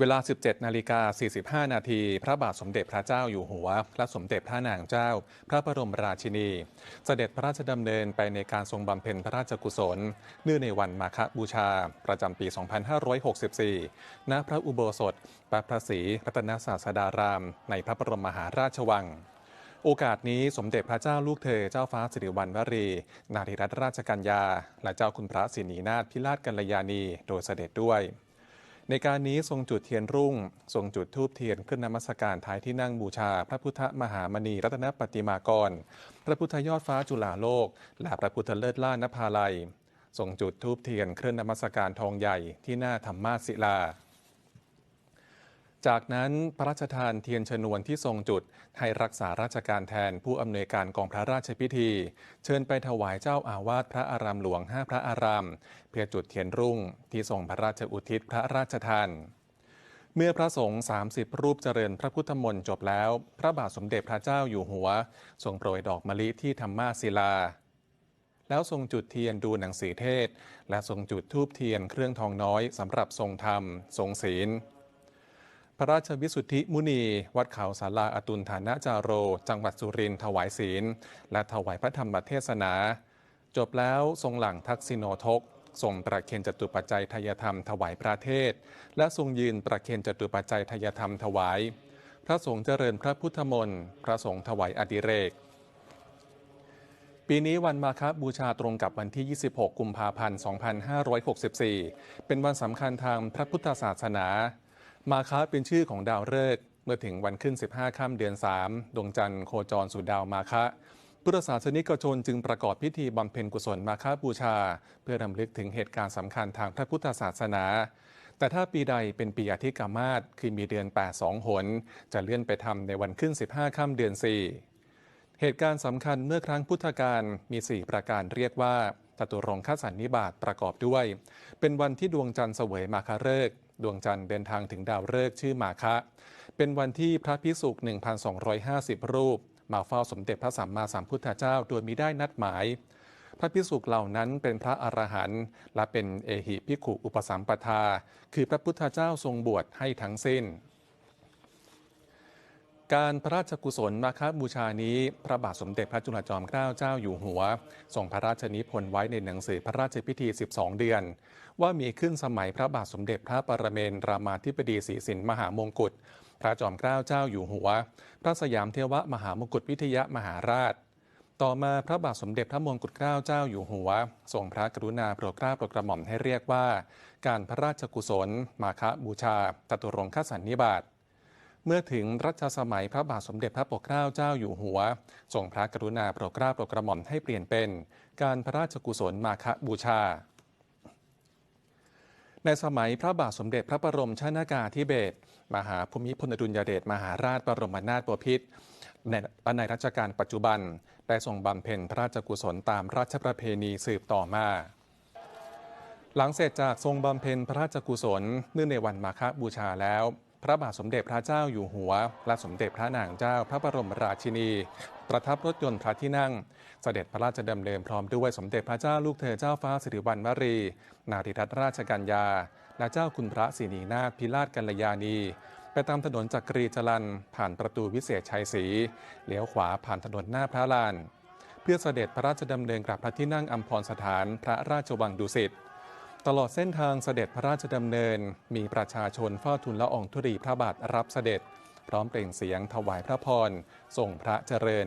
เวลา 17 นาฬิกา 45 นาที พระบาทสมเด็จพระเจ้าอยู่หัว และสมเด็จพระนางเจ้า พระบรมราชินี เสด็จพระราชดำเนินไปในการทรงบำเพ็ญพระราชกุศล เนื่องในวันมาฆบูชา ประจำปี 2564 ณ พระอุโบสถพระพระศรีรัตนศาสดาราม ในพระบรมมหาราชวังโอกาสนี้สมเด็จพระเจ้าลูกเธอเจ้าฟ้าสิริวัณวรี นารีรัตนราชกัญญา และเจ้าคุณพระสินีนาถพิราชกัลยาณี โดยเสด็จด้วย ในการนี้ทรงจุดเทียนรุ่ง ทรงจุดธูปเทียนขึ้นนมัสการท้ายที่นั่งบูชา พระพุทธมหามณีรัตนปฏิมากร พระพุทธยอดฟ้าจุฬาโลก และพระพุทธเลิศล่านภาลัย ทรงจุดธูปเทียนเครื่องนมัสการทองใหญ่ที่หน้าธรรมาศิลา จากนั้นพระราชทานเทียนชนวนที่ทรงจุด ให้รักษาราชการแทนผู้อำนวยการกองพระราชพิธี เชิญไปถวายเจ้าอาวาสพระอารามหลวงห้าพระอาราม เพื่อจุดเทียนรุ่งที่ทรงพระราชอุทิศพระราชทานเมื่อพระสงฆ์ 30 รูปเจริญพระพุทธมนต์จบแล้ว พระบาทสมเด็จพระเจ้าอยู่หัว ทรงโปรยดอกมะลิที่ธรรมาศิลา แล้วทรงจุดเทียนดูหนังสือเทศ และทรงจุดธูปเทียนเครื่องทองน้อยสำหรับทรงธรรม ทรงศีล พระราชวิสุทธิมุนี วัดเขาสาราอตุลฐานะจาโร จังหวัดสุรินทร์ถวายศีล และถวายพระธรรมเทศนา จบแล้วทรงหลังทักษิโนทกทรงประเคนจตุปัจจัยทายธรรมถวายพระเทศ และทรงยืนประเคนจตุปัจจัยทายธรรมถวาย พระสงฆ์เจริญพระพุทธมนต์พระสงฆ์ถวายอดิเรก ปีนี้วันมาคบูชาตรงกับวันที่ 26 กุมภาพันธ์ 2564 เป็นวันสำคัญทางพระพุทธศาสนา มาคเป็นชื่อของดาวฤกษ์เมื่อถึงวันขึ้น 15 ค่ำเดือน 3 ดวงจันทร์โคจรสู่ดาวมาคะพุทธศาสนิกชนจึงประกอบพิธีบำเพ็ญกุศลมาคบูชา เพื่อรำลึกถึงเหตุการณ์สำคัญทางพระพุทธศาสนา แต่ถ้าปีใดเป็นปีอธิกามาศคือมีเดือน 8 2 หน จะเลื่อนไปทำในวันขึ้น 15 ค่ำเดือน 4 เหตุการณ์สำคัญเมื่อครั้งพุทธกาลมี 4 ประการเรียกว่าจตุรงคสันนิบาตประกอบด้วย เป็นวันที่ดวงจันทร์เสวยมาคาฤกษ์ ดวงจันทร์เดินทางถึงดาวฤกษ์ชื่อมาคะ เป็นวันที่พระพิสุก1,250 รูป มาเฝ้าสมเด็จพระสัมมาสัมพุทธเจ้าโดยมีได้นัดหมาย พระพิสุกเหล่านั้นเป็นพระอรหันต์และเป็นเอหิพิขุอุปสัมปทา คือพระพุทธเจ้าทรงบวชให้ทั้งสิ้น การพระราชกุศลมาคบูชานี้ พระบาทสมเด็จพระจุลจอมเกล้าเจ้าอยู่หัวทรงพระราชนิพนธ์ไว้ในหนังสือพระราชพิธี 12 เดือน ว่ามีขึ้นสมัยพระบาทสมเด็จพระปรเมนรามาธิบดีศรีสินมหามงกุฎพระจอมเกล้าเจ้าอยู่หัว พระสยามเทวมหามงกุฎวิทยามหาราช ต่อมาพระบาทสมเด็จพระมงกุฎเกล้าเจ้าอยู่หัวทรงพระกรุณาโปรดเกล้าโปรดกระหม่อมให้เรียกว่า การพระราชกุศล มาคบูชาตตุรงคสันนิบาต เมื่อถึงรัชสมัยพระบาทสมเด็จพระปกเกล้าเจ้าอยู่หัวทรงพระกรุณาโปรดเกล้าโปรดกระหม่อมให้เปลี่ยนเป็นการพระราชกุศลมาคบูชา ในสมัยพระบาทสมเด็จพระบรมชนากาธิเบศรมหาภูมิพลอดุลยเดชมหาราชบรมนาถบพิตรในในรัชกาลปัจจุบัน ได้ทรงบำเพ็ญพระราชกุศลตามราชประเพณีสืบต่อมาหลังเสร็จจากทรงบำเพ็ญพระราชกุศลเนื่องในวันมาฆบูชาแล้ว ระบาทสมเด็จพระเจ้าอยู่หัว และสมเด็จพระนางเจ้าพระบรมราชินี ประทับรถยนต์พระที่นั่ง เสด็จพระราชดำเนินพร้อมด้วยสมเด็จพระเจ้าลูกเธอเจ้าฟ้าสิริวัณวรี นาริรัตนราชกัญญา และเจ้าคุณพระศรีนีนาถพิราชกัลยาณีไปตามถนนจักรีจรันผ่านประตูวิเศษชัยศรีเลี้ยวขวาผ่านถนนหน้าพระลาน เพื่อเสด็จพระราชดำเนินกลับพระที่นั่งอัมพรสถานพระราชวังดุสิต ตลอดเส้นทางเสด็จพระราชดำเนิน มีประชาชนเฝ้าทูลละอองธุรีพระบาทรับเสด็จ พร้อมเปล่งเสียงถวายพระพรส่งพระเจริญ